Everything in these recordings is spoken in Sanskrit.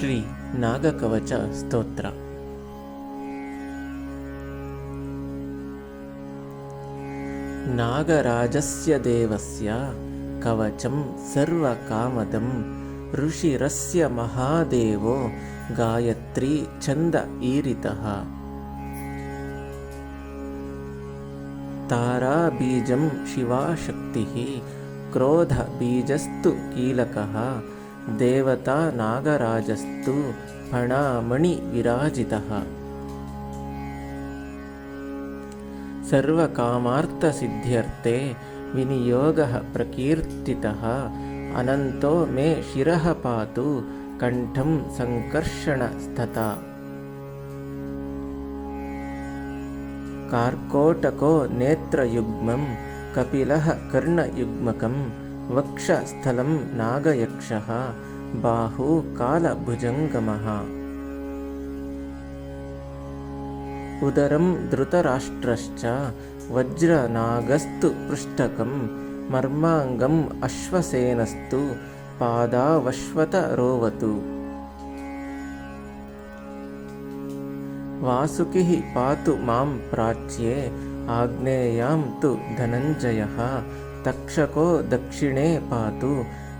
ಶ್ರೀ ನಾಗಕವಚ ಸ್ತೋತ್ರ नागराजस्य देवस्य कवचं सर्वकामदं ऋषिरस्य महादेवो गायत्री छन्द ईरितः ताराबीजं शिवाशक्तिः क्रोधबीजस्तु कीलकः देवता नागराजस्तु फणामणिविराजितः सर्वकामार्थसिद्ध्यर्थे विनियोगः प्रकीर्तितः अनन्तो मे शिरः पातु कण्ठं सङ्कर्षणस्तथा कार्कोटको नेत्रयुग्मं कपिलः कर्णयुग्मकं వక్షస్థలం నాగయక్ష బాహు కాలభుజంగమః. ఉదరం ధృతరాష్ట్రశ్చ వజ్రనాగస్తు పృష్టకం మర్మాంగం అశ్వసేనస్తు పాదావశ్వతరోవతు. వాసుకి పాతు మాం ప్రాచ్యే ఆగ్నేయాం తు ధనంజయ तक्षको दक्षिणे पातु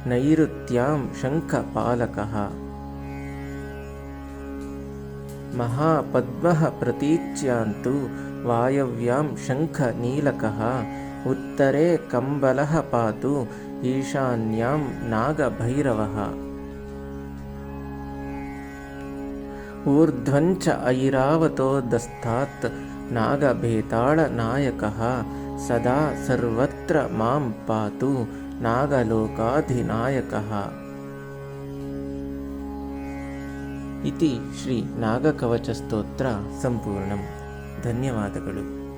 नैऋत्यां शङ्खपालकः। महापद्मः प्रतीच्यान्तु वायव्यां शङ्खनीलकः। उत्तरे कम्बलः पातु ईशान्यां नागभैरवः। ऊर्ध्वञ्च ऐरावतोदस्तात् नागभेताळनायकः ಸದಾ ಸರ್ವತ್ರ ಮಾಂ ಪಾತು ನಾಗಲೋಕಾಧಿನಾಯಕ. ಇತಿ ಶ್ರೀ ನಾಗಕವಚ ಸ್ತೋತ್ರ ಸಂಪೂರ್ಣಂ. ಧನ್ಯವಾದಗಳು.